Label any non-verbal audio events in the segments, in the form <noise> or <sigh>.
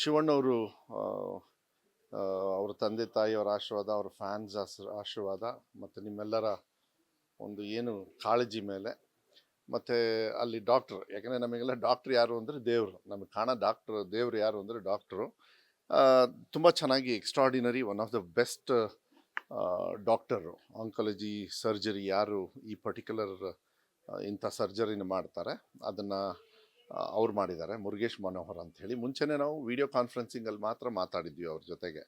ಶಿವಣ್ಣವರು ಅವ್ರ ತಂದೆ ತಾಯಿಯವರ ಆಶೀರ್ವಾದ, ಅವ್ರ ಫ್ಯಾನ್ಸ್ ಆಶೀರ್ವಾದ, ಮತ್ತು ನಿಮ್ಮೆಲ್ಲರ ಒಂದು ಏನು ಕಾಳಜಿ ಮೇಲೆ. ಮತ್ತು ಅಲ್ಲಿ ಡಾಕ್ಟ್ರ್, ಯಾಕಂದರೆ ನಮಗೆಲ್ಲ ಡಾಕ್ಟ್ರ್ ಯಾರು ಅಂದರೆ ದೇವರು. ನಮಗೆ ಕಾಣೋ ಡಾಕ್ಟ್ರ್, ದೇವರು ಯಾರು ಅಂದರೆ ಡಾಕ್ಟ್ರು. ತುಂಬ ಚೆನ್ನಾಗಿ extraordinary one of the best doctor. Oncology surgery ಯಾರು ಈ ಪರ್ಟಿಕ್ಯುಲರ್ ಇಂಥ ಸರ್ಜರಿನ ಮಾಡ್ತಾರೆ. ಅದನ್ನು ಅವ್ರು ಮಾಡಿದ್ದಾರೆ, ಮುರುಗೇಶ್ ಮನೋಹರ್ ಅಂತ ಹೇಳಿ. ಮುಂಚೆನೇ ನಾವು ವಿಡಿಯೋ ಕಾನ್ಫರೆನ್ಸಿಂಗಲ್ಲಿ ಮಾತ್ರ ಮಾತಾಡಿದ್ವಿ ಅವ್ರ ಜೊತೆಗೆ.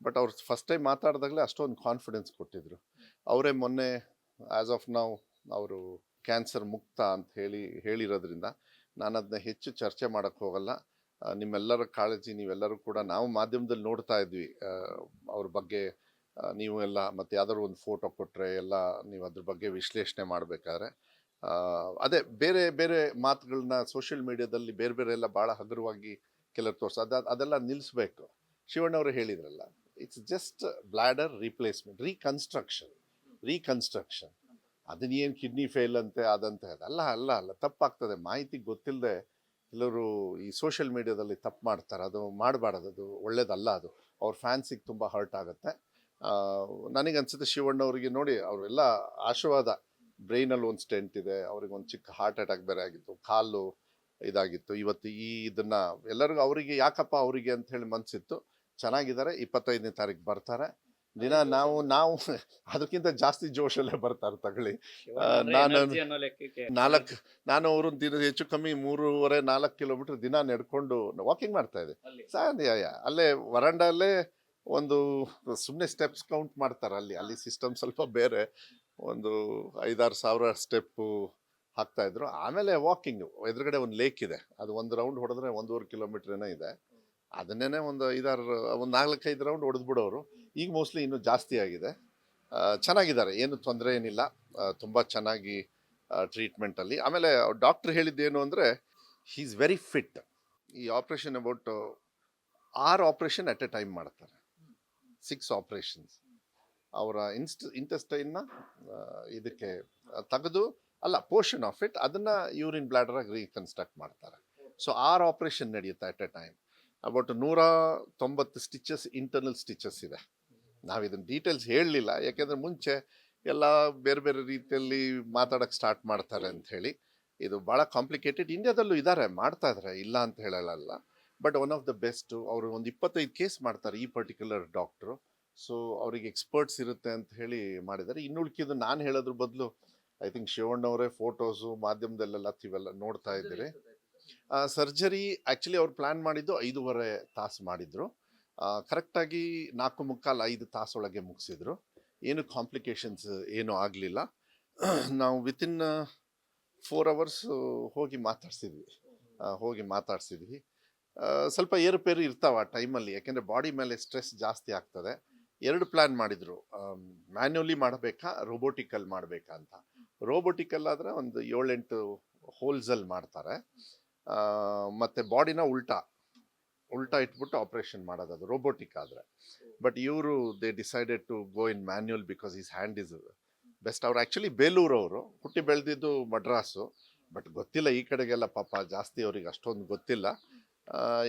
ಬಟ್ ಅವ್ರು ಫಸ್ಟ್ ಟೈಮ್ ಮಾತಾಡಿದಾಗಲೇ ಅಷ್ಟೊಂದು ಕಾನ್ಫಿಡೆನ್ಸ್ ಕೊಟ್ಟಿದ್ರು. ಅವರೇ ಮೊನ್ನೆ ಆ್ಯಸ್ ಆಫ್ ನಾವು ಅವರು ಕ್ಯಾನ್ಸರ್ ಮುಕ್ತ ಅಂತ ಹೇಳಿ, ಹೇಳಿರೋದ್ರಿಂದ ನಾನು ಅದನ್ನ ಹೆಚ್ಚು ಚರ್ಚೆ ಮಾಡೋಕ್ಕೆ ಹೋಗಲ್ಲ. ನಿಮ್ಮೆಲ್ಲರ ಕಾಳಜಿ ನೀವೆಲ್ಲರೂ ಕೂಡ ನಾವು ಮಾಧ್ಯಮದಲ್ಲಿ ನೋಡ್ತಾ ಇದ್ವಿ. ಅವ್ರ ಬಗ್ಗೆ ನೀವು ಎಲ್ಲ ಮತ್ತು ಯಾವ್ದಾದ್ರು ಒಂದು ಫೋಟೋ ಕೊಟ್ಟರೆ ಎಲ್ಲ ನೀವು ಅದ್ರ ಬಗ್ಗೆ ವಿಶ್ಲೇಷಣೆ ಮಾಡಬೇಕಾದ್ರೆ. ಅದೇ ಬೇರೆ ಬೇರೆ ಮಾತುಗಳನ್ನ ಸೋಷಿಯಲ್ ಮೀಡಿಯಾದಲ್ಲಿ ಬೇರೆ ಬೇರೆ ಎಲ್ಲ ಭಾಳ ಹಗುರವಾಗಿ ಕೆಲವರು ತೋರಿಸ. ಅದ, ಅದೆಲ್ಲ ನಿಲ್ಲಿಸ್ಬೇಕು ಶಿವಣ್ಣವರು ಹೇಳಿದ್ರಲ್ಲ it's just bladder replacement reconstruction reconstruction ಅದನ್ನೇನು ಕಿಡ್ನಿ ಫೇಲ್ ಅಂತೆ, ಅದಂತೆ ಅಲ್ಲ ಅಲ್ಲ ಅಲ್ಲ, ತಪ್ಪಾಗ್ತದೆ. ಮಾಹಿತಿ ಗೊತ್ತಿಲ್ಲದೆ ಕೆಲವರು ಈ ಸೋಷಿಯಲ್ ಮೀಡಿಯಾದಲ್ಲಿ ತಪ್ಪು ಮಾಡ್ತಾರೆ. ಅದು ಮಾಡಬಾರ್ದು, ಅದು ಒಳ್ಳೇದಲ್ಲ ಅದು. ಅವ್ರ ಫ್ಯಾನ್ಸಿಗೆ ತುಂಬ ಹರ್ಟ್ ಆಗುತ್ತೆ. ನನಗನ್ಸುತ್ತೆ ಶಿವಣ್ಣವರಿಗೆ ನೋಡಿ, ಅವರೆಲ್ಲ ಆಶೀರ್ವಾದ. ಬ್ರೈನಲ್ಲಿ ಒಂದು ಸ್ಟೆಂಟ್ ಇದೆ ಅವ್ರಿಗೆ ಒಂದು ಚಿಕ್ಕ ಹಾರ್ಟ್ ಅಟ್ಯಾಕ್ ಬೇರೆ ಆಗಿತ್ತು ಕಾಲು ಇದಾಗಿತ್ತು. ಇವತ್ತು ಈ ಇದನ್ನ ಎಲ್ಲರಿಗೂ ಅವರಿಗೆ ಯಾಕಪ್ಪ ಅವರಿಗೆ ಅಂತ ಹೇಳಿ ಮನ್ಸಿತ್ತು. ಚೆನ್ನಾಗಿದ್ದಾರೆ ಇಪ್ಪತ್ತೈದನೇ ತಾರೀಕು ಬರ್ತಾರೆ. ದಿನ ನಾವು ನಾವು <laughs> ಅದಕ್ಕಿಂತ ಜಾಸ್ತಿ ಜೋಶಲ್ಲೇ ಬರ್ತಾರೆ ತಗೊಳ್ಳಿ. ನಾನು- ನಾಲ್ಕು ನಾನು ಅವರು ದಿನ ಹೆಚ್ಚು ಕಮ್ಮಿ ಮೂರುವರೆ ನಾಲ್ಕು ಕಿಲೋಮೀಟರ್ ದಿನ ನಡ್ಕೊಂಡು ವಾಕಿಂಗ್ ಮಾಡ್ತಾ ಇದ್ದೆ. ಅಲ್ಲೇ ವರಂಡಲ್ಲೇ ಒಂದು ಸುಮ್ಮನೆ ಸ್ಟೆಪ್ಸ್ ಕೌಂಟ್ ಮಾಡ್ತಾರೆ ಅಲ್ಲಿ. ಅಲ್ಲಿ ಸಿಸ್ಟಮ್ ಸ್ವಲ್ಪ ಬೇರೆ. ಒಂದು ಐದಾರು ಸಾವಿರ ಸ್ಟೆಪ್ಪು ಹಾಕ್ತಾಯಿದ್ರು ಆಮೇಲೆ ವಾಕಿಂಗ್ ಎದುರುಗಡೆ ಒಂದು ಲೇಕ್ ಇದೆ. ಅದು ಒಂದು ರೌಂಡ್ ಹೊಡೆದ್ರೆ ಒಂದೂವರೆ ಕಿಲೋಮೀಟರ್ ಏನೋ ಇದೆ. ಅದನ್ನೇ ಒಂದು ಐದಾರು, ಒಂದು ನಾಲ್ಕೈದು ರೌಂಡ್ ಹೊಡೆದು ಬಿಡೋರು ಈಗ ಮೋಸ್ಟ್ಲಿ ಇನ್ನೂ ಜಾಸ್ತಿ ಆಗಿದೆ. ಚೆನ್ನಾಗಿದ್ದಾರೆ. ಏನು ತೊಂದರೆ ಏನಿಲ್ಲ. ತುಂಬ ಚೆನ್ನಾಗಿ ಟ್ರೀಟ್ಮೆಂಟಲ್ಲಿ ಆಮೇಲೆ ಡಾಕ್ಟ್ರ್ ಹೇಳಿದ್ದೇನು ಅಂದರೆ ಹೀ ಈಸ್ ವೆರಿ ಫಿಟ್ ಈ ಆಪ್ರೇಷನ್ ಅಬೌಟ್ ಆರು ಆಪ್ರೇಷನ್ ಅಟ್ ಎ ಟೈಮ್ ಮಾಡ್ತಾರೆ. ಸಿಕ್ಸ್ ಆಪ್ರೇಷನ್ಸ್ ಅವರ ಇನ್ಸ್ಟ್ ಇಂಟೆಸ್ಟೈನ್ನ ಇದಕ್ಕೆ ತೆಗೆದು, ಅಲ್ಲ ಪೋರ್ಷನ್ ಆಫ್ ಇಟ್ ಅದನ್ನು ಯೂರಿನ್ ಬ್ಲ್ಯಾಡರಾಗಿ ರೀಕನ್ಸ್ಟ್ರಕ್ಟ್ ಮಾಡ್ತಾರೆ. ಸೊ ಆರು ಆಪ್ರೇಷನ್ ನಡೆಯುತ್ತೆ ಅಟ್ ಎ ಟೈಮ್ ಅಬೌಟ್ ನೂರ ತೊಂಬತ್ತು ಸ್ಟಿಚಸ್ ಇಂಟರ್ನಲ್ ಸ್ಟಿಚಸ್ ಇದೆ. ನಾವು ಇದನ್ನು ಡೀಟೇಲ್ಸ್ ಹೇಳಲಿಲ್ಲ, ಯಾಕೆಂದರೆ ಮುಂಚೆ ಎಲ್ಲ ಬೇರೆ ಬೇರೆ ರೀತಿಯಲ್ಲಿ ಮಾತಾಡೋಕ್ಕೆ ಸ್ಟಾರ್ಟ್ ಮಾಡ್ತಾರೆ ಅಂತ ಹೇಳಿ, ಇದು ಭಾಳ ಕಾಂಪ್ಲಿಕೇಟೆಡ್ ಇಂಡಿಯಾದಲ್ಲೂ ಇದ್ದಾರೆ ಮಾಡ್ತಾ ಇದ್ದಾರೆ ಇಲ್ಲ ಅಂತ ಹೇಳಲ್ಲ but one of the best ಅವರು ಒಂದು ಇಪ್ಪತ್ತೈದು ಕೇಸ್ ಮಾಡ್ತಾರೆ ಈ ಪರ್ಟಿಕ್ಯುಲರ್ ಡಾಕ್ಟ್ರು ಸೊ ಅವ್ರಿಗೆ ಎಕ್ಸ್ಪರ್ಟ್ಸ್ ಇರುತ್ತೆ ಅಂತ ಹೇಳಿ ಮಾಡಿದ್ದಾರೆ. ಇನ್ನು ಉಳ್ಕಿದ್ದು ನಾನು ಹೇಳೋದ್ರ ಬದಲು ಐ ಥಿಂಕ್ ಶಿವಣ್ಣವರೇ ಫೋಟೋಸು ಮಾಧ್ಯಮದಲ್ಲೆಲ್ಲ ಇವೆಲ್ಲ ನೋಡ್ತಾ ಇದ್ದೀರಿ. ಸರ್ಜರಿ ಆ್ಯಕ್ಚುಲಿ ಅವ್ರು ಪ್ಲ್ಯಾನ್ ಮಾಡಿದ್ದು ಐದೂವರೆ ತಾಸು ಮಾಡಿದರು. ಕರೆಕ್ಟಾಗಿ ನಾಲ್ಕು ಮುಕ್ಕಾಲು ಐದು ತಾಸೊಳಗೆ ಮುಗಿಸಿದ್ರು. ಏನು ಕಾಂಪ್ಲಿಕೇಶನ್ಸ್ ಏನೂ ಆಗಲಿಲ್ಲ. ನಾವು ವಿತಿನ್ ಫೋರ್ ಅವರ್ಸು ಹೋಗಿ ಮಾತಾಡ್ಸಿದ್ವಿ. ಹೋಗಿ ಮಾತಾಡ್ಸಿದ್ವಿ. ಸ್ವಲ್ಪ ಏರುಪೇರು ಇರ್ತಾವೆ ಆ ಟೈಮಲ್ಲಿ ಯಾಕೆಂದರೆ ಬಾಡಿ ಮೇಲೆ ಸ್ಟ್ರೆಸ್ ಜಾಸ್ತಿ ಆಗ್ತದೆ. ಎರಡು ಪ್ಲ್ಯಾನ್ ಮಾಡಿದರು. ಮ್ಯಾನ್ಯಲಿ ಮಾಡಬೇಕಾ ರೋಬೋಟಿಕಲ್ ಮಾಡಬೇಕಾ ಅಂತ. ರೋಬೋಟಿಕಲ್ ಆದರೆ ಒಂದು ಏಳೆಂಟು ಹೋಲ್ಸಲ್ಲಿ ಮಾಡ್ತಾರೆ. ಮತ್ತು ಬಾಡಿನ ಉಲ್ಟಾ ಉಲ್ಟಾ ಇಟ್ಬಿಟ್ಟು ಆಪ್ರೇಷನ್ ಮಾಡೋದು ಅದು ರೋಬೋಟಿಕ್ ಆದರೆ. ಬಟ್ ಇವರು they decided to go in manual because is hand is best ಅವ್ರು ಆ್ಯಕ್ಚುಲಿ ಬೇಲೂರವರು, ಹುಟ್ಟಿ ಬೆಳೆದಿದ್ದು ಮಡ್ರಾಸು ಬಟ್ ಗೊತ್ತಿಲ್ಲ ಈ ಕಡೆಗೆಲ್ಲ ಪಾಪ, ಜಾಸ್ತಿ ಅವ್ರಿಗೆ ಅಷ್ಟೊಂದು ಗೊತ್ತಿಲ್ಲ.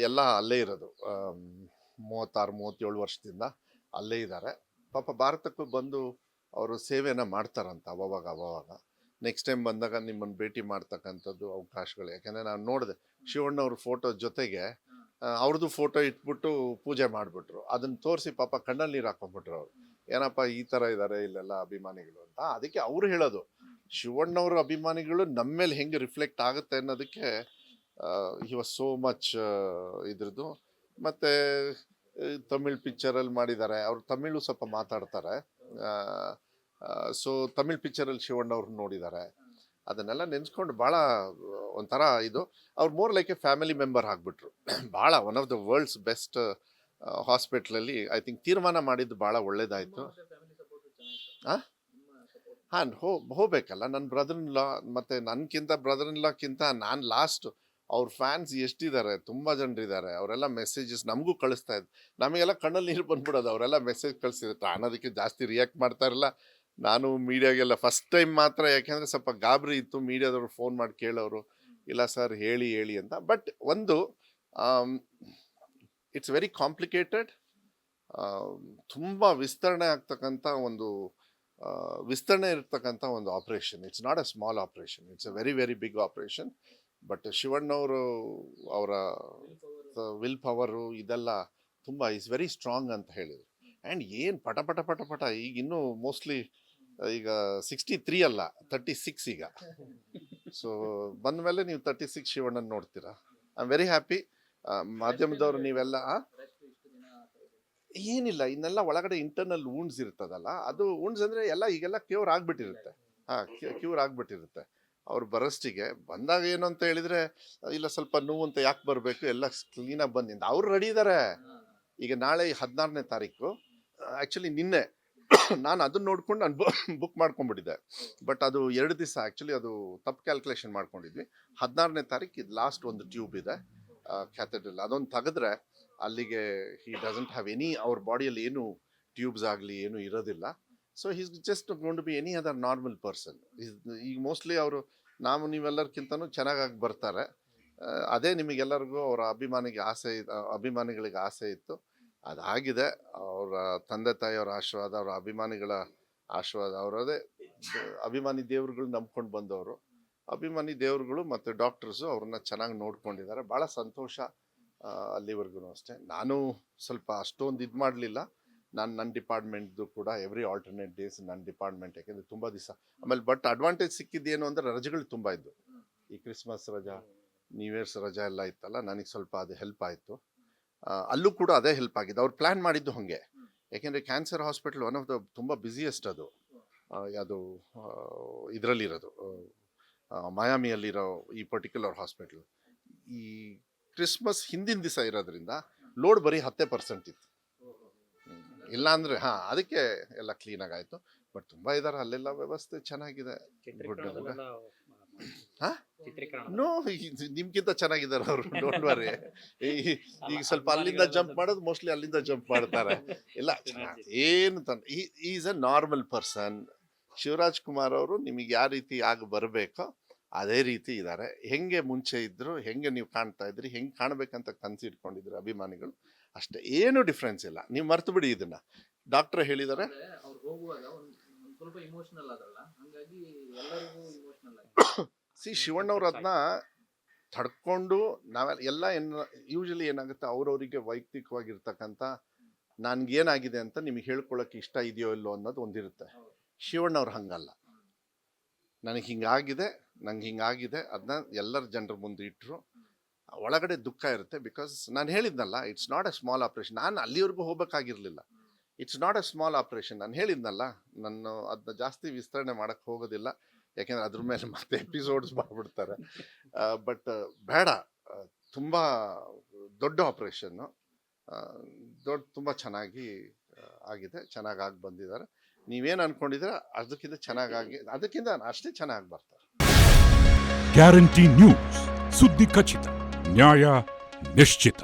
ಎಲ್ಲ ಅಲ್ಲೇ ಇರೋದು. ಮೂವತ್ತಾರು, ಮೂವತ್ತೇಳು ವರ್ಷದಿಂದ ಅಲ್ಲೇ ಇದ್ದಾರೆ. ಪಾಪ ಭಾರತಕ್ಕೂ ಬಂದು ಅವರು ಸೇವೆನ ಮಾಡ್ತಾರಂತ ಅವಾಗ ಅವಾಗ ನೆಕ್ಸ್ಟ್ ಟೈಮ್ ಬಂದಾಗ ನಿಮ್ಮನ್ನು ಭೇಟಿ ಮಾಡ್ತಕ್ಕಂಥದ್ದು ಅವಕಾಶಗಳು. ಯಾಕೆಂದರೆ ನಾನು ನೋಡಿದೆ, ಶಿವಣ್ಣವ್ರ ಫೋಟೋ ಜೊತೆಗೆ ಅವ್ರದ್ದು ಫೋಟೋ ಇಟ್ಬಿಟ್ಟು ಪೂಜೆ ಮಾಡಿಬಿಟ್ರು. ಅದನ್ನ ತೋರಿಸಿ ಪಾಪ ಕಣ್ಣಲ್ಲಿ ನೀರು ಹಾಕೊಂಡ್ಬಿಟ್ರು ಅವರು. ಏನಪ್ಪ ಈ ಥರ ಇದ್ದಾರೆ ಇಲ್ಲೆಲ್ಲ ಅಭಿಮಾನಿಗಳು ಅಂತ. ಅದಕ್ಕೆ ಅವರು ಹೇಳೋದು, ಶಿವಣ್ಣವ್ರ ಅಭಿಮಾನಿಗಳು ನಮ್ಮ ಮೇಲೆ ಹೆಂಗೆ ರಿಫ್ಲೆಕ್ಟ್ ಆಗುತ್ತೆ ಅನ್ನೋದಕ್ಕೆ ಹಿ ವಾಸ್ ಸೋ ಮಚ್ ಇದ್ರದ್ದು. ಮತ್ತು ತಮಿಳ್ ಪಿಕ್ಚರಲ್ಲಿ ಮಾಡಿದ್ದಾರೆ. ಅವ್ರು ತಮಿಳು ಸ್ವಲ್ಪ ಮಾತಾಡ್ತಾರೆ. ಸೊ ತಮಿಳ್ ಪಿಕ್ಚರಲ್ಲಿ ಶಿವಣ್ಣವ್ರು ನೋಡಿದ್ದಾರೆ. ಅದನ್ನೆಲ್ಲ ನೆನೆಸ್ಕೊಂಡು ಭಾಳ ಒಂಥರ ಇದು. ಅವ್ರು more like a family member ಆಗಿಬಿಟ್ರು. ಭಾಳ one of the world's best ಹಾಸ್ಪಿಟ್ಲಲ್ಲಿ ಐ ಥಿಂಕ್ ತೀರ್ಮಾನ ಮಾಡಿದ್ದು ಭಾಳ ಒಳ್ಳೇದಾಯಿತು. ಹಾಂ ಹೋ ಹೋಗ್ಬೇಕಲ್ಲ. ನನ್ನ ಬ್ರದರ್ ಇನ್ ಲಾ ಮತ್ತು ನನಗಿಂತ ಬ್ರದರ್ ಇನ್ ಲಾಕ್ಕಿಂತ ನಾನು ಲಾಸ್ಟ್ ಅವ್ರ ಫ್ಯಾನ್ಸ್ ಎಷ್ಟಿದ್ದಾರೆ ತುಂಬ ಜನರಿದ್ದಾರೆ ಅವರೆಲ್ಲ ಮೆಸೇಜಸ್ ನಮಗೂ ಕಳಿಸ್ತಾ ಇದ್ರು ನಮಗೆಲ್ಲ ಕಣ್ಣಲ್ಲಿ ನೀರು ಬಂದ್ಬಿಡೋದು. ಅವರೆಲ್ಲ ಮೆಸೇಜ್ ಕಳಿಸಿದ್ರು ಅನ್ನೋದಕ್ಕೆ ಜಾಸ್ತಿ ರಿಯಾಕ್ಟ್ ಮಾಡ್ತಾ ಇರಲ್ಲ ನಾನು ಮೀಡಿಯಾಗೆಲ್ಲ ಫಸ್ಟ್ ಟೈಮ್ ಮಾತ್ರ, ಯಾಕೆಂದರೆ ಸ್ವಲ್ಪ ಗಾಬರಿ ಇತ್ತು. ಮೀಡಿಯಾದವ್ರು ಫೋನ್ ಮಾಡಿ ಕೇಳೋರು. ಇಲ್ಲ ಸರ್ ಹೇಳಿ ಹೇಳಿ ಅಂತ. ಬಟ್ ಒಂದು ಇಟ್ಸ್ ವೆರಿ ಕಾಂಪ್ಲಿಕೇಟೆಡ್ ತುಂಬ ವಿಸ್ತರಣೆ ಆಗ್ತಕ್ಕಂಥ ಒಂದು ವಿಸ್ತರಣೆ ಇರ್ತಕ್ಕಂಥ ಒಂದು operation it's not a small operation it's a very very big operation but ಶಿವಣ್ಣವರು ಅವರ ವಿಲ್ ಪವರು ಇದೆಲ್ಲ ತುಂಬ ಇಸ್ ವೆರಿ ಸ್ಟ್ರಾಂಗ್ ಅಂತ ಹೇಳಿದರು. ಆ್ಯಂಡ್ ಏನು ಪಟ ಪಟ ಪಟ ಪಟ, ಈಗ ಇನ್ನೂ ಮೋಸ್ಟ್ಲಿ ಈಗ ಸಿಕ್ಸ್ಟಿ ತ್ರೀ ಅಲ್ಲ ತರ್ಟಿ ಸಿಕ್ಸ್ ಈಗ. ಸೊ ಬಂದ ಮೇಲೆ ನೀವು ತರ್ಟಿ ಸಿಕ್ಸ್ ಶಿವಣ್ಣನ ನೋಡ್ತೀರಾ? ಐ ಆಮ್ ವೆರಿ ಹ್ಯಾಪಿ ಮಾಧ್ಯಮದವರು ನೀವೆಲ್ಲ? ಏನಿಲ್ಲ, ಇನ್ನೆಲ್ಲ ಒಳಗಡೆ ಇಂಟರ್ನಲ್ ವೂಂಡ್ಸ್ ಇರ್ತದಲ್ಲ, ಅದು ವೂಂಡ್ಸ್ ಅಂದರೆ ಎಲ್ಲ ಈಗೆಲ್ಲ ಕ್ಯೂರ್ ಆಗಿಬಿಟ್ಟಿರುತ್ತೆ. ಹಾಂ ಕ್ಯೂರ್ ಆಗಿಬಿಟ್ಟಿರುತ್ತೆ. ಅವ್ರು ಬರೋಷ್ಟಿಗೆ ಬಂದಾಗ ಏನು ಅಂತ ಹೇಳಿದರೆ ಇಲ್ಲ ಸ್ವಲ್ಪ ನೋವು ಅಂತ ಯಾಕೆ ಬರಬೇಕು, ಎಲ್ಲ ಕ್ಲೀನಾಗಿ ಬಂದಿಂದ ಅವ್ರು ರೆಡಿ ಇದ್ದಾರೆ ಈಗ ನಾಳೆ ಹದಿನಾರನೇ ತಾರೀಕು ಆ್ಯಕ್ಚುಲಿ ನಿನ್ನೆ <coughs> ನಾನು ಅದನ್ನ ನೋಡ್ಕೊಂಡು ನಾನು ಬುಕ್ <coughs> ಮಾಡ್ಕೊಂಡ್ಬಿಟ್ಟಿದ್ದೆ ಬಟ್ ಅದು ಎರಡು ದಿವಸ ಆ್ಯಕ್ಚುಲಿ ಅದು ತಪ್ಪು ಕ್ಯಾಲ್ಕುಲೇಷನ್ ಮಾಡ್ಕೊಂಡಿದ್ವಿ. ಹದಿನಾರನೇ ತಾರೀಕು ಇದು ಲಾಸ್ಟ್ ಒಂದು ಟ್ಯೂಬ್ ಇದೆ ಕ್ಯಾಥೆಡ್ರಲ್ ಅದೊಂದು ತೆಗೆದ್ರೆ ಅಲ್ಲಿಗೆ ಹಿ ಡಸಂಟ್ ಹ್ಯಾವ್ ಎನಿ ಅವ್ರ ಬಾಡಿಯಲ್ಲಿ ಏನು ಟ್ಯೂಬ್ಸ್ ಆಗಲಿ ಏನು ಇರೋದಿಲ್ಲ. So he's just gone to be any other normal person ಈಗ ಮೋಸ್ಟ್ಲಿ ಅವರು, ನಾವು ನೀವೆಲ್ಲರಿಗಿಂತನೂ ಚೆನ್ನಾಗಾಗಿ ಬರ್ತಾರೆ. ಅದೇ ನಿಮಗೆಲ್ಲರಿಗೂ ಅವರ ಅಭಿಮಾನಿಗೆ ಆಸೆ ಅಭಿಮಾನಿಗಳಿಗೆ ಆಸೆ ಇತ್ತು. ಅದಾಗಿದೆ. ಅವರ ತಂದೆ ತಾಯಿಯವರ ಆಶೀರ್ವಾದ, ಅವರ ಅಭಿಮಾನಿಗಳ ಆಶೀರ್ವಾದ ಅವರದೇ ಅಭಿಮಾನಿ ದೇವ್ರುಗಳು ನಂಬ್ಕೊಂಡು ಬಂದವರು. ಅಭಿಮಾನಿ ದೇವ್ರುಗಳು ಮತ್ತು ಡಾಕ್ಟರ್ಸು ಅವ್ರನ್ನ ಚೆನ್ನಾಗಿ ನೋಡ್ಕೊಂಡಿದ್ದಾರೆ. ಭಾಳ ಸಂತೋಷ ಅಲ್ಲಿವರೆಗೂ ಅಷ್ಟೇ. ನಾನು ಸ್ವಲ್ಪ ಅಷ್ಟೊಂದು ಇದು ಮಾಡಲಿಲ್ಲ. ನಾನು ನನ್ನ ಡಿಪಾರ್ಟ್ಮೆಂಟ್ದು ಕೂಡ ಎವ್ರಿ ಆಲ್ಟರ್ನೇಟ್ ಡೇಸ್ ನನ್ನ ಡಿಪಾರ್ಟ್ಮೆಂಟ್, ಯಾಕೆಂದರೆ ತುಂಬ ದಿವಸ. ಆಮೇಲೆ ಬಟ್ ಅಡ್ವಾಂಟೇಜ್ ಸಿಕ್ಕಿದ್ದೇನು ಅಂದರೆ ರಜೆಗಳು ತುಂಬ ಇದ್ದು ಈ ಕ್ರಿಸ್ಮಸ್ ರಜಾ ನ್ಯೂ ಇಯರ್ಸ್ ರಜಾ ಎಲ್ಲ ಇತ್ತಲ್ಲ, ನನಗೆ ಸ್ವಲ್ಪ ಅದು ಹೆಲ್ಪ್ ಆಯಿತು. ಅಲ್ಲೂ ಕೂಡ ಅದೇ ಹೆಲ್ಪ್ ಆಗಿದೆ ಅವ್ರು ಪ್ಲ್ಯಾನ್ ಮಾಡಿದ್ದು ಹಾಗೆ. ಯಾಕೆಂದರೆ cancer hospital one of the ತುಂಬ ಬ್ಯುಸಿಯೆಸ್ಟ್ ಅದು. ಅದು ಇದರಲ್ಲಿರೋದು. ಮಯಾಮಿಯಲ್ಲಿರೋ ಈ ಪರ್ಟಿಕ್ಯುಲರ್ ಹಾಸ್ಪಿಟ್ಲ್ ಈ ಕ್ರಿಸ್ಮಸ್ ಹಿಂದಿನ ದಿವಸ ಇರೋದ್ರಿಂದ ಲೋಡ್ ಬರೀ ಹತ್ತೇ ಪರ್ಸೆಂಟ್ ಇತ್ತು. ಹ್ಮ್. ಇಲ್ಲ ಅಂದರೆ ಹಾಂ ಅದಕ್ಕೆ ಎಲ್ಲ ಕ್ಲೀನ್ ಆಗಾಯ್ತು. ಬಟ್ ತುಂಬಾ ಇದ್ದಾರೆ ಅಲ್ಲೆಲ್ಲ ವ್ಯವಸ್ಥೆ ಚೆನ್ನಾಗಿದೆ. ಹಾ? ನೋ ನಿಮ್ಗಿಂತ ಚೆನ್ನಾಗಿದ್ದಾರೆ ಅವರು ಡೋಂಟ್ ವರಿ ಈಗ ಸ್ವಲ್ಪ ಅಲ್ಲಿಂದ ಜಂಪ್ ಮಾಡೋದು ಮೋಸ್ಟ್ಲಿ ಅಲ್ಲಿಂದ ಜಂಪ್ ಮಾಡ್ತಾರೆ. ಇಲ್ಲ ಏನು ತಂದ is a normal person Shivaraj Kumar ಅವರು ನಿಮಗೆ ಯಾವ ರೀತಿ ಆಗ ಬರಬೇಕೋ ಅದೇ ರೀತಿ ಇದ್ದಾರೆ ಹೆಂಗೆ ಮುಂಚೆ ಇದ್ರು ಹೆಂಗೆ ನೀವು ಕಾಣ್ತಾ ಇದ್ರಿ ಹೆಂಗೆ ಕಾಣಬೇಕಂತ ಕನ್ಸಿಟ್ಕೊಂಡಿದ್ರು ಅಭಿಮಾನಿಗಳು ಅಷ್ಟೇ ಏನು ಡಿಫ್ರೆನ್ಸ್ ಇಲ್ಲ. ನೀವು ಮರ್ತು ಬಿಡಿ ಇದನ್ನ. ಡಾಕ್ಟರ್ ಹೇಳಿದ್ದಾರೆ ಸಿ ಶಿವಣ್ಣವ್ರು ಅದನ್ನ ತಡ್ಕೊಂಡು ನಾವೆಲ್ಲ ಎಲ್ಲ ಏನು ಯೂಶಲಿ ಏನಾಗುತ್ತೆ ಅವ್ರವರಿಗೆ ವೈಯಕ್ತಿಕವಾಗಿರ್ತಕ್ಕಂಥ ನನ್ಗೇನಾಗಿದೆ ಅಂತ ನಿಮಗೆ ಹೇಳ್ಕೊಳಕ್ಕೆ ಇಷ್ಟ ಇದೆಯೋ ಇಲ್ಲೋ ಅನ್ನೋದು ಒಂದಿರುತ್ತೆ. ಶಿವಣ್ಣ ಶಿವಣ್ಣವ್ರು ಹಂಗಲ್ಲ. ನನಗೆ ಹಿಂಗಾಗಿದೆ ನಂಗೆ ಹಿಂಗಾಗಿದೆ ಅದನ್ನ ಎಲ್ಲರ ಜನರ ಮುಂದೆ ಇಟ್ಟರು ಒಳಗಡೆ ದುಃಖ ಇರುತ್ತೆ. ಬಿಕಾಸ್ ನಾನು ಹೇಳಿದ್ನಲ್ಲ it's not a small operation ನಾನು ಅಲ್ಲಿವರೆಗೂ ಹೋಗಬೇಕಾಗಿರಲಿಲ್ಲ. It's not a small operation ನಾನು ಹೇಳಿದ್ನಲ್ಲ, ನಾನು ಅದನ್ನ ಜಾಸ್ತಿ ವಿಸ್ತರಣೆ ಮಾಡೋಕ್ಕೆ ಹೋಗೋದಿಲ್ಲ. ಯಾಕೆಂದ್ರೆ ಅದ್ರ ಮೇಲೆ ಮತ್ತೆ ಎಪಿಸೋಡ್ಸ್ ಮಾಡಿಬಿಡ್ತಾರೆ. ಬಟ್ ಬೇಡ. ತುಂಬ ದೊಡ್ಡ ಆಪ್ರೇಷನ್ನು ದೊಡ್ಡ, ತುಂಬ ಚೆನ್ನಾಗಿ ಆಗಿದೆ. ಚೆನ್ನಾಗಿ ಆಗಿ ಬಂದಿದ್ದಾರೆ. ನೀವೇನು ಅನ್ಕೊಂಡಿದ್ರೆ ಅದಕ್ಕಿಂತ ಚೆನ್ನಾಗಾಗಿ ಅದಕ್ಕಿಂತ ಅಷ್ಟೇ ಚೆನ್ನಾಗಿ ಬರ್ತಾರೆ. ಗ್ಯಾರಂಟಿ ನ್ಯೂಸ್ ಸುದ್ದಿ ಖಚಿತ. ನ್ಯಾಯ ನಿಶ್ಚಿತ